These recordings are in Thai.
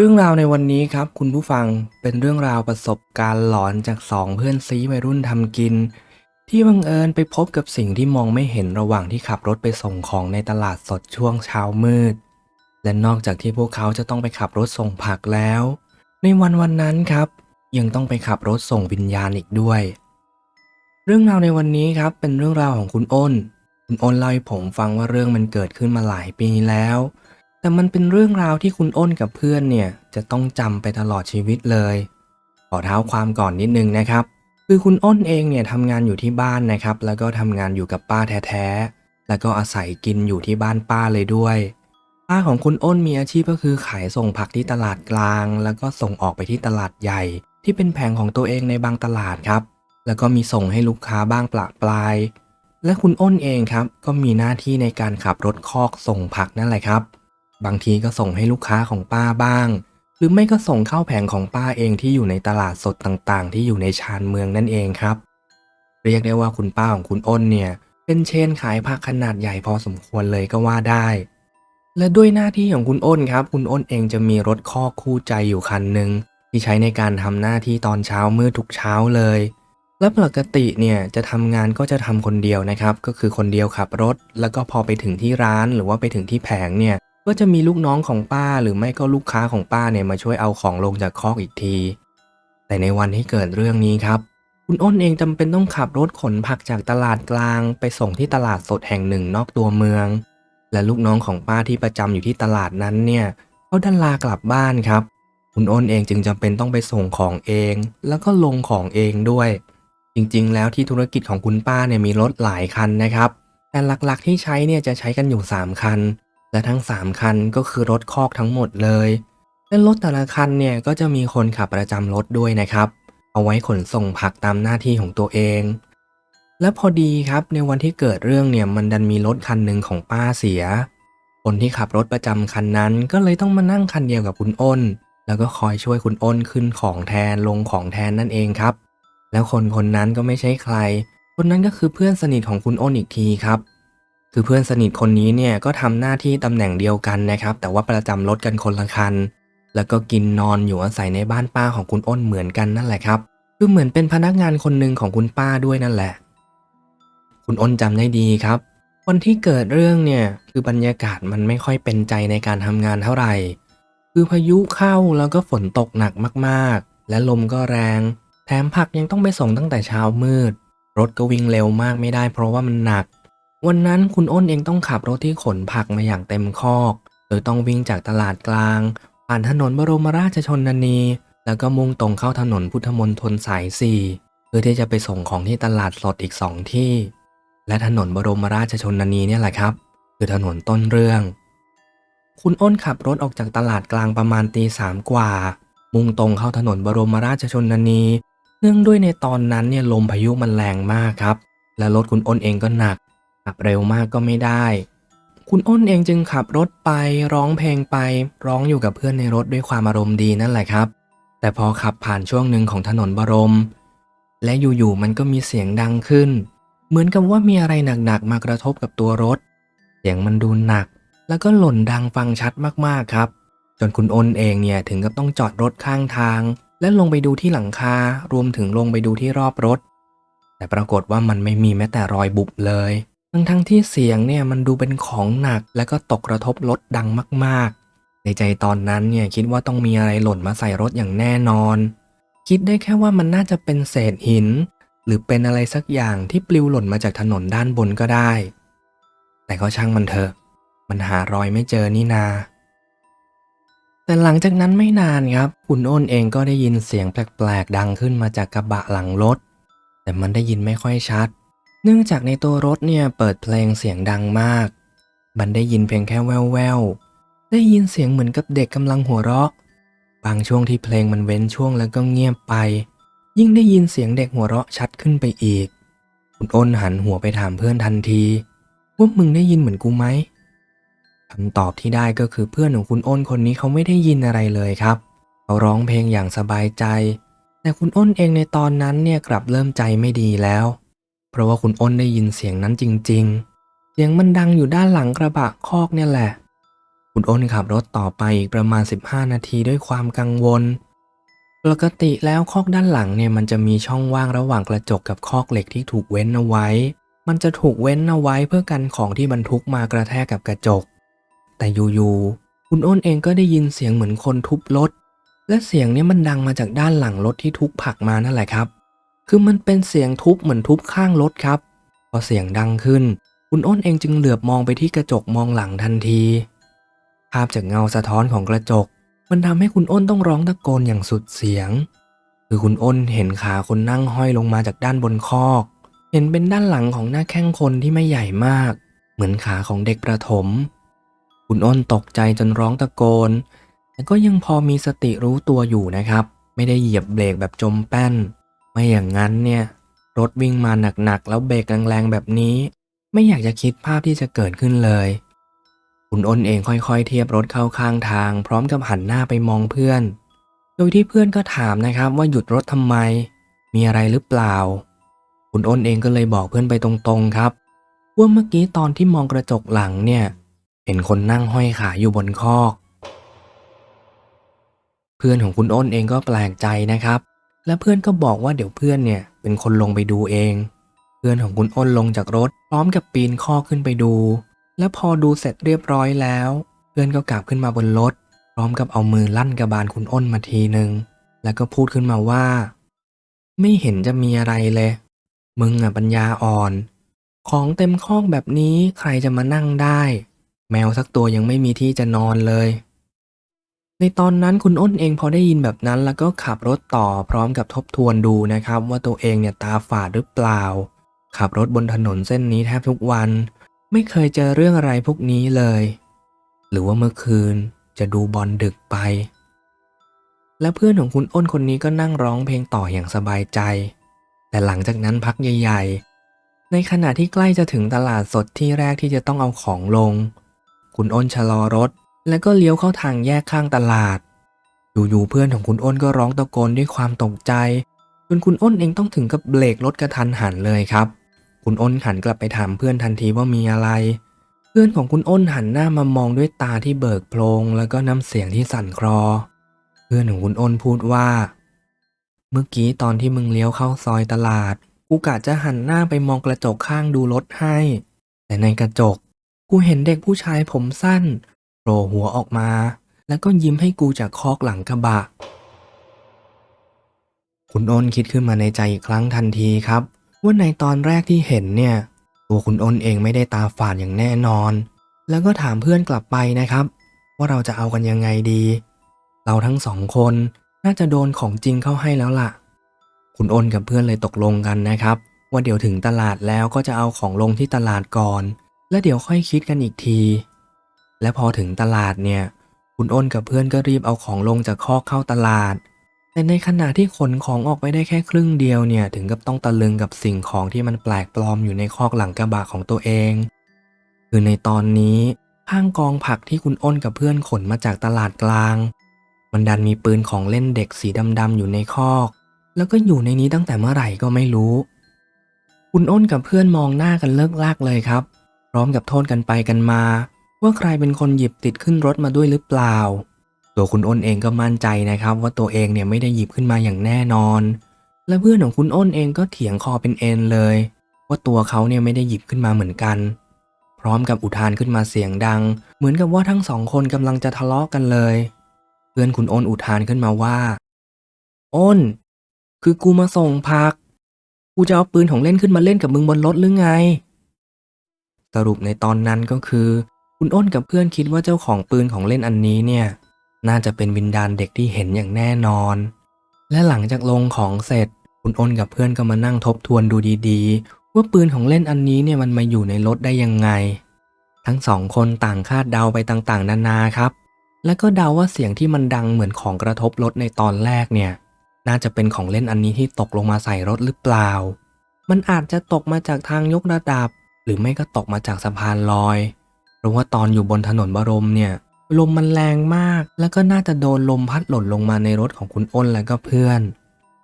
เรื่องราวในวันนี้ครับคุณผู้ฟังเป็นเรื่องราวประสบการณ์หลอนจากสองเพื่อนซีวัยรุ่นทำกิน ที่บังเอิญไปพบกับสิ่งที่มองไม่เห็นระหว่างที่ขับรถไปส่งของในตลาดสดช่วงเช้ามืด และนอกจากที่พวกเขาจะต้องไปขับรถส่งผักแล้ว ในวันวันนั้นครับ ยังต้องไปขับรถส่งวิญญาณอีกด้วย เรื่องราวในวันนี้ครับเป็นเรื่องราวของคุณอ้น คุณอ้นเล่าให้ผมฟังว่าเรื่องมันเกิดขึ้นมาหลายปีแล้ว แต่มันเป็นเรื่องราวที่คุณอ้นกับเพื่อนเนี่ยจะต้องจำไปตลอดชีวิตเลย ขอเท้าความก่อนนิดนึงนะครับ คือคุณอ้นเองเนี่ยทำงานอยู่ที่บ้านนะครับ แล้วก็ทำงานอยู่กับป้าแท้ๆ แล้วก็อาศัยกินอยู่ที่บ้านป้าเลยด้วย ป้าของคุณอ้นมีอาชีพก็คือขายส่งผักที่ตลาดกลาง แล้วก็ส่งออกไปที่ตลาดใหญ่ ที่เป็นแผงของตัวเองในบางตลาดครับ แล้วก็มีส่งให้ลูกค้าบ้างปละปลาย และคุณอ้นเองครับ ก็มีหน้าที่ในการขับรถคอกส่งผักนั่นแหละครับ บางทีก็ส่งให้ลูกค้าของป้าบ้าง หรือไม่ก็ส่งเข้าแผงของป้าเองที่อยู่ในตลาดสดต่างๆ ที่อยู่ในชานเมืองนั่นเองครับ เรียกได้ว่าคุณป้าของคุณอ้นเนี่ยเป็นเชนขายผักขนาดใหญ่พอสมควรเลยก็ว่าได้ และด้วยหน้าที่ของคุณอ้นครับ คุณอ้นเองจะมีรถคอกคู่ใจอยู่คันหนึ่งที่ใช้ในการทำหน้าที่ตอนเช้ามืดทุกเช้าเลย และปกติเนี่ยจะทำงานก็จะทำคนเดียวนะครับ ก็คือคนเดียวขับรถ แล้วก็พอไปถึงที่ร้านหรือว่าไปถึงที่แผงเนี่ยก็จะมีลูกน้องของป้าหรือไม่ก็ลูกค้าของป้าเนี่ยมาช่วยเอาของลงจากคอกอีกที แต่ในวันที่เกิดเรื่องนี้ครับ คุณอ้นเองจำเป็นต้องขับรถขนผักจากตลาดกลาง ไปส่งที่ตลาดสดแห่งหนึ่งนอกตัวเมือง และลูกน้องของป้าที่ประจำอยู่ที่ตลาดนั้นเนี่ยเขาดันลากลับบ้านครับ คุณอ้นเองจึงจำเป็นต้องไปส่งของเอง แล้วก็ลงของเองด้วย จริงๆ แล้วที่ธุรกิจของคุณป้าเนี่ยมีรถหลายคันนะครับ แต่หลักๆที่ใช้เนี่ยจะใช้กันอยู่ 3 คัน และทั้ง 3 คันก็คือรถคอกทั้งหมดเลยและรถแต่ละคันเนี่ยก็จะมีคนขับประจำรถด้วยนะครับ เอาไว้ขนส่งผักตามหน้าที่ของตัวเอง และพอดีครับในวันที่เกิดเรื่องเนี่ยมันดันมีรถคันหนึ่งของป้าเสีย คนที่ขับรถประจำคันนั้นก็เลยต้องมานั่งคันเดียวกับคุณอ้น แล้วก็คอยช่วยคุณอ้นขึ้นของแทนลงของแทนนั่นเองครับ แล้วคนคนนั้นก็ไม่ใช่ใคร คนนั้นก็คือเพื่อนสนิทของคุณอ้นอีกทีครับ คือเพื่อนสนิทคนนี้เนี่ยก็ทำหน้าที่ตำแหน่งเดียวกันนะครับ แต่ว่าประจำรถกันคนละคัน แล้วก็กินนอนอยู่อาศัยในบ้านป้าของคุณอ้นเหมือนกันนั่นแหละครับ คือเหมือนเป็นพนักงานคนหนึ่งของคุณป้าด้วยนั่นแหละ คุณอ้นจำได้ดีครับ วันที่เกิดเรื่องเนี่ยคือบรรยากาศมันไม่ค่อยเป็นใจในการทำงานเท่าไหร่ คือพายุเข้าแล้วก็ฝนตกหนักมากๆ และลมก็แรงแถมผักยังต้องไปส่งตั้งแต่เช้ามืด รถก็วิ่งเร็วมากไม่ได้เพราะว่ามันหนัก วันนั้นคุณอ้นเองต้องขับรถที่ขนผักมาอย่างเต็มคอก โดยต้องวิ่งจากตลาดกลาง ผ่านถนนบรมราชชนนี แล้วก็มุ่งตรงเข้าถนนพุทธมณฑลสายสี่เพื่อที่จะไปส่งของที่ตลาดสดอีกสองที่ และถนนบรมราชชนนีเนี่ยแหละครับ คือถนนต้นเรื่อง คุณอ้นขับรถออกจากตลาดกลางประมาณตีสามกว่า มุ่งตรงเข้าถนนบรมราชชนนี เนื่องด้วยในตอนนั้นเนี่ยลมพายุมันแรงมากครับ และรถคุณอ้นเองก็หนัก ขับเร็วมากก็ไม่ได้ คุณอ้นเองจึงขับรถไปร้องเพลงไป ร้องอยู่กับเพื่อนในรถด้วยความอารมณ์ดีนั่นแหละครับ แต่พอขับผ่านช่วงหนึ่งของถนนบรม และอยู่ๆมันก็มีเสียงดังขึ้น เหมือนกับว่ามีอะไรหนักๆมากระทบกับตัวรถ เสียงมันดูหนัก แล้วก็หล่นดังฟังชัดมากๆครับ จนคุณอ้นเองเนี่ยถึงกับต้องจอดรถข้างทาง และลงไปดูที่หลังคารวมถึงลงไปดูที่รอบรถแต่ปรากฏว่ามันไม่มีแม้แต่รอยบุบเลย ทั้งทั้งที่เสียงเนี่ยมันดูเป็นของหนักและก็ตกกระทบรถดังมากๆ ในใจตอนนั้นเนี่ยคิดว่าต้องมีอะไรหล่นมาใส่รถอย่างแน่นอน คิดได้แค่ว่ามันน่าจะเป็นเศษหิน หรือเป็นอะไรสักอย่างที่ปลิวหล่นมาจากถนนด้านบนก็ได้ แต่ก็ช่างมันเถอะ มันหารอยไม่เจอนี่นา แต่หลังจากนั้นไม่นานครับ คุณอ้นเองก็ได้ยินเสียงแปลกๆดังขึ้นมาจากกระบะหลังรถ แต่มันได้ยินไม่ค่อยชัด เนื่องจากในตัวรถเนี่ยเปิดเพลงเสียงดังมากมันได้ยินเพียงแค่แว่วๆได้ยินเสียงเหมือนกับเด็กกำลังหัวเราะ บางช่วงที่เพลงมันเว้นช่วงแล้วก็เงียบไป ยิ่งได้ยินเสียงเด็กหัวเราะชัดขึ้นไปอีก คุณอ้นหันหัวไปถามเพื่อนทันทีว่ามึงได้ยินเหมือนกูไหมคำตอบที่ได้ก็คือเพื่อนของคุณอ้นคนนี้เขาไม่ได้ยินอะไรเลยครับ เขาร้องเพลงอย่างสบายใจ แต่คุณอ้นเองในตอนนั้นเนี่ยกลับเริ่มใจไม่ดีแล้ว เพราะว่าคุณอ้นได้ยินเสียงนั้นจริง ๆ เสียงมันดังอยู่ด้านหลังกระบะคอกเนี่ยแหละ คุณอ้นขับรถต่อไปอีกประมาณ 15 นาทีด้วยความกังวล ปกติแล้วคอกด้านหลังเนี่ยมันจะมีช่องว่างระหว่างกระจกกับคอกเหล็กที่ถูกเว้นเอาไว้ มันจะถูกเว้นเอาไว้เพื่อกันของที่บรรทุกมากระแทกกับกระจก แต่อยู่ๆ คุณอ้นเองก็ได้ยินเสียงเหมือนคนทุบรถ และเสียงนี้มันดังมาจากด้านหลังรถที่ทุกผักมานั่นแหละครับ คือมันเป็นเสียงทุบเหมือนทุบข้างรถครับ พอเสียงดังขึ้น คุณอ้นเองจึงเหลือบมองไปที่กระจกมองหลังทันที ภาพจากเงาสะท้อนของกระจก มันทำให้คุณอ้นต้องร้องตะโกนอย่างสุดเสียง คือคุณอ้นเห็นขาคนนั่งห้อยลงมาจากด้านบนคอก เห็นเป็นด้านหลังของหน้าแข้งคนที่ไม่ใหญ่มาก เหมือนขาของเด็กประถม คุณอ้นตกใจจนร้องตะโกน แต่ก็ยังพอมีสติรู้ตัวอยู่นะครับ ไม่ได้เหยียบเบรกแบบจมแป้น ไม่อย่างนั้นเนี่ย รถวิ่งมาหนักๆ แล้วเบรกแรงๆ แบบนี้ ไม่อยากจะคิดภาพที่จะเกิดขึ้นเลย คุณอ้นเองค่อยๆ เทียบรถเข้าข้างทาง พร้อมกับหันหน้าไปมองเพื่อน โดยที่เพื่อนก็ถามนะครับว่าหยุดรถทำไม มีอะไรหรือเปล่า คุณอ้นเองก็เลยบอกเพื่อนไปตรงๆครับว่าเมื่อกี้ตอนที่มองกระจกหลังเนี่ย เห็นคนนั่งห้อยขาอยู่บนคอก เพื่อนของคุณอ้นเองก็แปลกใจนะครับ และเพื่อนก็บอกว่าเดี๋ยวเพื่อนเนี่ยเป็นคนลงไปดูเอง เพื่อนของคุณอ้นลงจากรถ พร้อมกับปีนคอขึ้นไปดู และพอดูเสร็จเรียบร้อยแล้ว เพื่อนก็กลับขึ้นมาบนรถ พร้อมกับเอามือลั่นกระบาลคุณอ้นมาทีหนึ่งแล้วก็พูดขึ้นมาว่า ไม่เห็นจะมีอะไรเลย มึงอะปัญญาอ่อน ของเต็มคอกแบบนี้ใครจะมานั่งได้ แมวสักตัวยังไม่มีที่จะนอนเลย ในตอนนั้นคุณอ้นเองพอได้ยินแบบนั้น แล้วก็ขับรถต่อพร้อมกับทบทวนดูนะครับ ว่าตัวเองเนี่ยตาฝาดหรือเปล่า ขับรถบนถนนเส้นนี้แทบทุกวัน ไม่เคยเจอเรื่องอะไรพวกนี้เลย หรือว่าเมื่อคืนจะดูบอลดึกไป และเพื่อนของคุณอ้นคนนี้ก็นั่งร้องเพลงต่ออย่างสบายใจ แต่หลังจากนั้นพักใหญ่ ๆ ในขณะที่ใกล้จะถึงตลาดสดที่แรกที่จะต้องเอาของลง คุณอ้นชะลอรถ แล้วก็เลี้ยวเข้าทางแยกข้างตลาด อยู่ๆเพื่อนของคุณอ้นก็ร้องตะโกนด้วยความตกใจจนคุณอ้นเองต้องถึงกับเบรกรถกระทันหันเลยครับ คุณอ้นหันกลับไปถามเพื่อนทันทีว่ามีอะไร เพื่อนของคุณอ้นหันหน้ามามองด้วยตาที่เบิกโพลงแล้วก็น้ำเสียงที่สั่นคลอ เพื่อนของคุณอ้นพูดว่า เมื่อกี้ตอนที่มึงเลี้ยวเข้าซอยตลาด กูกะจะหันหน้าไปมองกระจกข้างดูรถให้ แต่ในกระจก กูเห็นเด็กผู้ชายผมสั้น ล่หัวออกมา แล้วก็ยิ้มให้กูจากคอกหลังกระบะ คุณอ้นคิดขึ้นมาในใจอีกครั้งทันทีครับ ว่าในตอนแรกที่เห็นเนี่ย ตัวคุณอ้นเองไม่ได้ตาฝาดอย่างแน่นอน แล้วก็ถามเพื่อนกลับไปนะครับ ว่าเราจะเอากันยังไงดี เราทั้งสองคนน่าจะโดนของจริงเข้าให้แล้วล่ะ คุณอ้นกับเพื่อนเลยตกลงกันนะครับ ว่าเดี๋ยวถึงตลาดแล้วก็จะเอาของลงที่ตลาดก่อน แล้วเดี๋ยวค่อยคิดกันอีกที และพอถึงตลาดเนี่ย คุณอ้นกับเพื่อนก็รีบเอาของลงจากคอกเข้าตลาด แต่ในขณะที่ขนของออกไปได้แค่ครึ่งเดียวเนี่ย ถึงกับต้องตะลึงกับสิ่งของที่มันแปลกปลอมอยู่ในคอกหลังกระบะของตัวเอง คือในตอนนี้ข้างกองผักที่คุณอ้นกับเพื่อนขนมาจากตลาดกลาง มันดันมีปืนของเล่นเด็กสีดำๆอยู่ในคอก แล้วก็อยู่ในนี้ตั้งแต่เมื่อไหร่ก็ไม่รู้ คุณอ้นกับเพื่อนมองหน้ากันเลิกลากเลยครับ พร้อมกับโทษกันไปกันมา ว่าใครเป็นคนหยิบติดขึ้นรถมาด้วยหรือเปล่า ตัวคุณอ้นเองก็มั่นใจนะครับ ว่าตัวเองเนี่ยไม่ได้หยิบขึ้นมาอย่างแน่นอน และเพื่อนของคุณอ้นเองก็เถียงคอเป็นเอ็นเลย ว่าตัวเขาเนี่ยไม่ได้หยิบขึ้นมาเหมือนกัน พร้อมกับอุทานขึ้นมาเสียงดัง เหมือนกับว่าทั้งสองคนกำลังจะทะเลาะกันเลย เพื่อนคุณอ้นอุทานขึ้นมาว่า อ้น คือกูมาส่งพัก กูจะเอาปืนของเล่นขึ้นมาเล่นกับมึงบนรถหรือไง สรุปในตอนนั้นก็คือ คุณอ้นกับเพื่อนคิดว่าเจ้าของปืนของเล่นอันนี้เนี่ย น่าจะเป็นวิญญาณเด็กที่เห็นอย่างแน่นอน และหลังจากลงของเสร็จ คุณอ้นกับเพื่อนก็มานั่งทบทวนดูดีๆ ว่าปืนของเล่นอันนี้เนี่ยมันมาอยู่ในรถได้ยังไง ทั้งสองคนต่างคาดเดาไปต่างๆ นานาครับ แล้วก็เดาว่าเสียงที่มันดังเหมือนของกระทบรถในตอนแรกเนี่ย น่าจะเป็นของเล่นอันนี้ที่ตกลงมาใส่รถหรือเปล่า มันอาจจะตกมาจากทางยกระดับ หรือไม่ก็ตกมาจากสะพานลอย เพราะว่าตอนอยู่บนถนนบรมเนี่ยลมมันแรงมาก แล้วก็น่าจะโดนลมพัดหล่นลงมาในรถของคุณอ้นและก็เพื่อน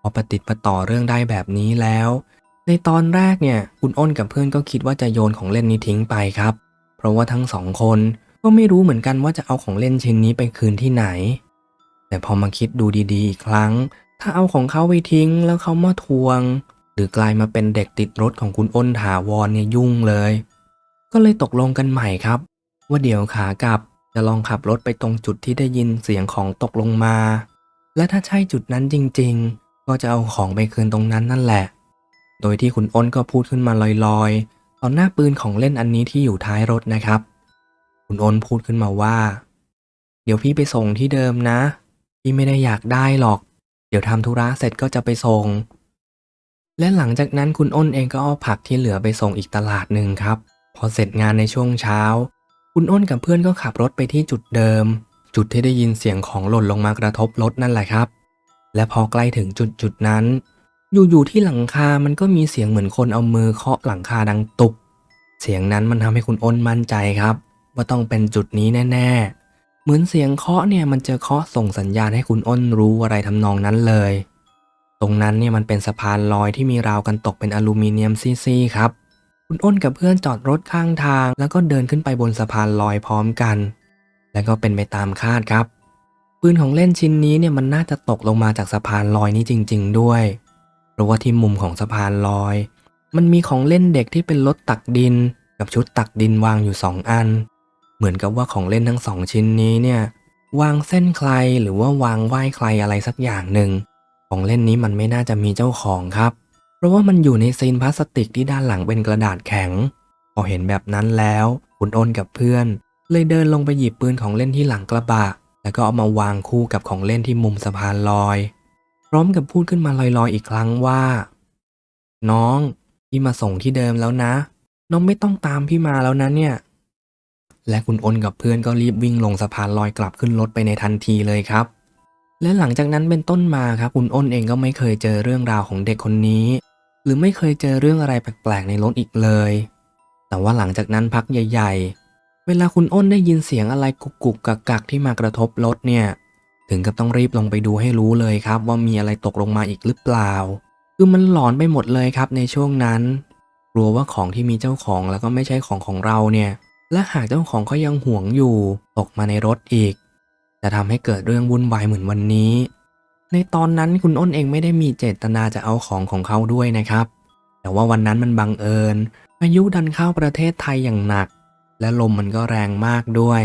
พอประติดประต่อเรื่องได้แบบนี้แล้ว ในตอนแรกเนี่ยคุณอ้นกับเพื่อนก็คิดว่าจะโยนของเล่นนี้ทิ้งไปครับ เพราะว่าทั้งสองคนก็ไม่รู้เหมือนกันว่าจะเอาของเล่นชิ้นนี้ไปคืนที่ไหน แต่พอมาคิดดูดีๆอีกครั้ง ถ้าเอาของเขาไปทิ้งแล้วเขามาทวง หรือกลายมาเป็นเด็กติดรถของคุณอ้นถาวรเนี่ยยุ่งเลย ก็เลยตกลงกันใหม่ครับ ว่าเดี๋ยวขากลับจะลองขับรถไปตรงจุดที่ได้ยินเสียงของตกลงมา และถ้าใช่จุดนั้นจริง ๆ ก็จะเอาของไปคืนตรงนั้นนั่นแหละ โดยที่คุณอ้นก็พูดขึ้นมาลอยๆต่อหน้าปืนของเล่นอันนี้ที่อยู่ท้ายรถนะครับ คุณอ้นพูดขึ้นมาว่า เดี๋ยวพี่ไปส่งที่เดิมนะ พี่ไม่ได้อยากได้หรอก เดี๋ยวทำธุระเสร็จก็จะไปส่ง และหลังจากนั้นคุณอ้นเองก็เอาผักที่เหลือไปส่งอีกตลาดหนึ่งครับ พอเสร็จงานในช่วงเช้า คุณอ้นกับเพื่อนก็ขับรถไปที่จุดเดิม จุดที่ได้ยินเสียงของหล่นลงมากระทบรถนั่นแหละครับ และพอใกล้ถึงจุดจุดนั้น อยู่ๆที่หลังคา มันก็มีเสียงเหมือนคนเอามือเคาะหลังคาดังตุบเสียงนั้นมันทำให้คุณอ้นมั่นใจครับ ว่าต้องเป็นจุดนี้แน่ ๆ เหมือนเสียงเคาะเนี่ยมันจะเคาะส่งสัญญาณให้คุณอ้นรู้อะไรทำนองนั้นเลย ตรงนั้นเนี่ยมันเป็นสะพานลอยที่มีราวกันตกเป็นอลูมิเนียมซี่ๆครับ คุณอ้นกับเพื่อนจอดรถข้างทาง แล้วก็เดินขึ้นไปบนสะพานลอยพร้อมกัน และก็เป็นไปตามคาดครับ ปืนของเล่นชิ้นนี้เนี่ยมันน่าจะตกลงมาจากสะพานลอยนี้จริง ๆ ด้วย เพราะว่าที่มุมของสะพานลอย มันมีของเล่นเด็กที่เป็นรถตักดิน กับชุดตักดินวางอยู่สองอัน เหมือนกับว่าของเล่นทั้งสองชิ้นนี้เนี่ยวางเส้นใครหรือว่าวางไหว้ใครอะไรสักอย่างหนึ่งของเล่นนี้มันไม่น่าจะมีเจ้าของครับ ราะว่ามันอยู่ในซีนพลาสติกที่ด้านหลังเป็นกระดาษแข็ง พอเห็นแบบนั้นแล้ว คุณอ้นกับเพื่อน เลยเดินลงไปหยิบปืนของเล่นที่หลังกระบะ แล้วก็เอามาวางคู่กับของเล่นที่มุมสะพานลอย พร้อมกับพูดขึ้นมาลอยๆอีกครั้งว่า น้องพี่มาส่งที่เดิมแล้วนะ น้องไม่ต้องตามพี่มาแล้วนะเนี่ย และคุณอ้นกับเพื่อนก็รีบวิ่งลงสะพานลอยกลับขึ้นรถไปในทันทีเลยครับและหลังจากนั้นเป็นต้นมาครับคุณอ้นเองก็ไม่เคยเจอเรื่องราวของเด็กคนนี้ หรือไม่เคยเจอเรื่องอะไรแปลกๆในรถอีกเลย แต่ว่าหลังจากนั้นพักใหญ่ๆ เวลาคุณอ้นได้ยินเสียงอะไรกุกกุกกักกักๆที่มากระทบรถเนี่ย ถึงกับต้องรีบลงไปดูให้รู้เลยครับ ว่ามีอะไรตกลงมาอีกหรือเปล่า คือมันหลอนไปหมดเลยครับในช่วงนั้น กลัวว่าของที่มีเจ้าของแล้วก็ไม่ใช่ของของเราเนี่ย และหากเจ้าของเขายังหวงอยู่ ตกมาในรถอีก จะทำให้เกิดเรื่องวุ่นวายเหมือนวันนี้ ในตอนนั้นคุณอ้นเองไม่ได้มีเจตนาจะเอาของของเขาด้วยนะครับ แต่ว่าวันนั้นมันบังเอิญพายุดันเข้าประเทศไทยอย่างหนัก และลมมันก็แรงมากด้วย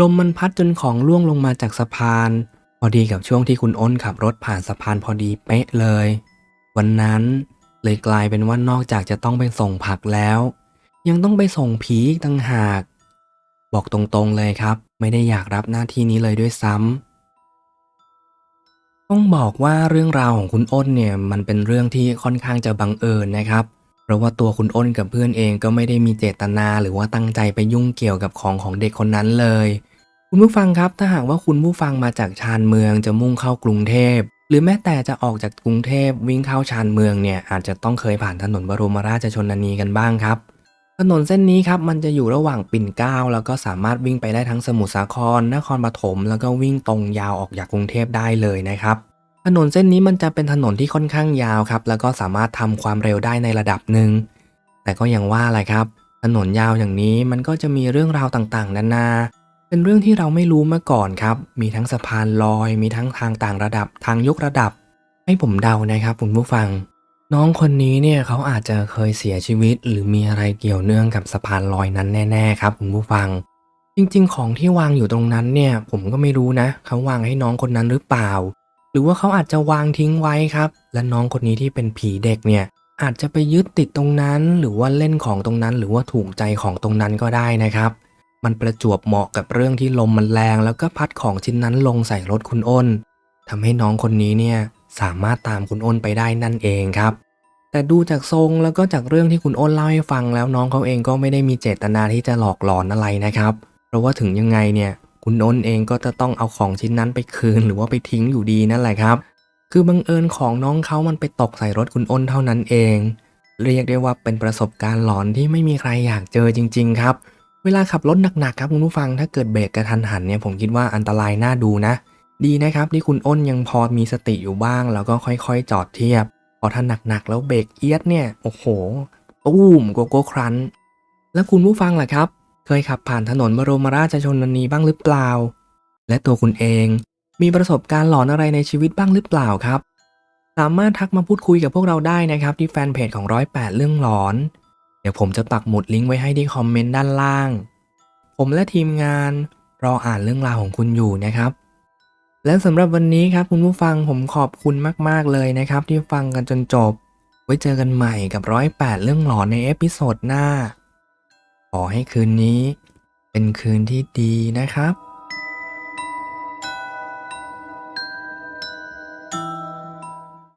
ลมมันพัดจนของล่วงลงมาจากสะพาน พอดีกับช่วงที่คุณอ้นขับรถผ่านสะพานพอดีเป๊ะเลย วันนั้นเลยกลายเป็นว่านอกจากจะต้องไปส่งผักแล้ว ยังต้องไปส่งผีอีกต่างหาก บอกตรงๆเลยครับ ไม่ได้อยากรับหน้าที่นี้เลยด้วยซ้ำ ต้องบอกว่าเรื่องราวของคุณอ้นเนี่ยมันเป็นเรื่องที่ค่อนข้างจะบังเอิญนะครับ เพราะว่าตัวคุณอ้นกับเพื่อนเองก็ไม่ได้มีเจตนาหรือว่าตั้งใจไปยุ่งเกี่ยวกับของของเด็กคนนั้นเลย คุณผู้ฟังครับถ้าหากว่าคุณผู้ฟังมาจากชานเมืองจะมุ่งเข้ากรุงเทพ หรือแม้แต่จะออกจากกรุงเทพวิ่งเข้าชานเมืองเนี่ยอาจจะต้องเคยผ่านถนนบรมราชชนนีกันบ้างครับ ถนนเส้นนี้ครับมันจะอยู่ระหว่างปิ่นเกล้าแล้วก็สามารถวิ่งไปได้ทั้งสมุทรสาคร นครปฐมแล้วก็วิ่งตรงยาวออกจากกรุงเทพได้เลยนะครับ ถนนเส้นนี้มันจะเป็นถนนที่ค่อนข้างยาวครับ แล้วก็สามารถทำความเร็วได้ในระดับหนึ่ง แต่ก็ยังว่าแหละครับ ถนนยาวอย่างนี้มันก็จะมีเรื่องราวต่างๆ นานา เป็นเรื่องที่เราไม่รู้มาก่อนครับ มีทั้งสะพานลอย มีทั้งทางต่างระดับ ทางยกระดับ ให้ผมเดานะครับคุณผู้ฟัง น้องคนนี้เนี่ยเขาอาจจะเคยเสียชีวิต หรือมีอะไรเกี่ยวเนื่องกับสะพานลอยนั้นแน่ ๆ ครับคุณผู้ฟัง จริงๆ ของที่วางอยู่ตรงนั้นเนี่ย ผมก็ไม่รู้นะเขาวางให้น้องคนนั้นหรือเปล่า หรือว่าเขาอาจจะวางทิ้งไว้ครับ และน้องคนนี้ที่เป็นผีเด็กเนี่ย อาจจะไปยึดติดตรงนั้น หรือว่าเล่นของตรงนั้น หรือว่าถูกใจของตรงนั้นก็ได้นะครับ มันประจวบเหมาะกับเรื่องที่ลมมันแรง แล้วก็พัดของชิ้นนั้นลงใส่รถคุณอ้นทำให้น้องคนนี้เนี่ย สามารถตามคุณอ้นไปได้นั่นเองครับ แต่ดูจากทรงแล้วก็จากเรื่องที่คุณอ้นเล่าให้ฟังแล้วน้องเขาเองก็ไม่ได้มีเจตนาที่จะหลอกหลอนอะไรนะครับ เพราะว่าถึงยังไงเนี่ย คุณอ้นเองก็จะต้องเอาของชิ้นนั้นไปคืน หรือว่าไปทิ้งอยู่ดีนั่นแหละครับ คือบังเอิญของน้องเขามันไปตกใส่รถคุณอ้นเท่านั้นเอง เรียกได้ว่าเป็นประสบการณ์หลอนที่ไม่มีใครอยากเจอจริง ๆ ครับ เวลาขับรถหนักๆครับคุณผู้ฟังถ้าเกิดเบรกกระทันหันเนี่ยผมคิดว่าอันตรายน่าดูนะ ดีนะครับที่คุณอ้นยังพอมีสติอยู่บ้าง แล้วก็ค่อยๆ จอดเทียบ พอถ้าหนักๆ แล้วเบรกเอียดเนี่ย โอ้โหตู้มโกโก้ครันแล้วคุณผู้ฟังล่ะครับ เคยขับผ่านถนนบรมราชชนนีบ้างหรือเปล่า และตัวคุณเองมีประสบการณ์หลอนอะไรในชีวิตบ้างหรือเปล่าครับ สามารถทักมาพูดคุยกับพวกเราได้นะครับ ที่แฟนเพจของร้อยแปดเรื่องหลอน เดี๋ยวผมจะปักหมุดลิงก์ไว้ให้ที่คอมเมนต์ด้านล่าง ผมและทีมงานรออ่านเรื่องราวของคุณอยู่นะครับ และสำหรับวันนี้ครับคุณผู้ฟังผมขอบคุณมาก ๆ เลยนะครับ ที่ฟังกันจนจบ ไว้เจอกันใหม่กับร้อยแปดเรื่องหลอนในเอพิโซดหน้า ขอให้คืนนี้ เป็นคืนที่ดีนะครับ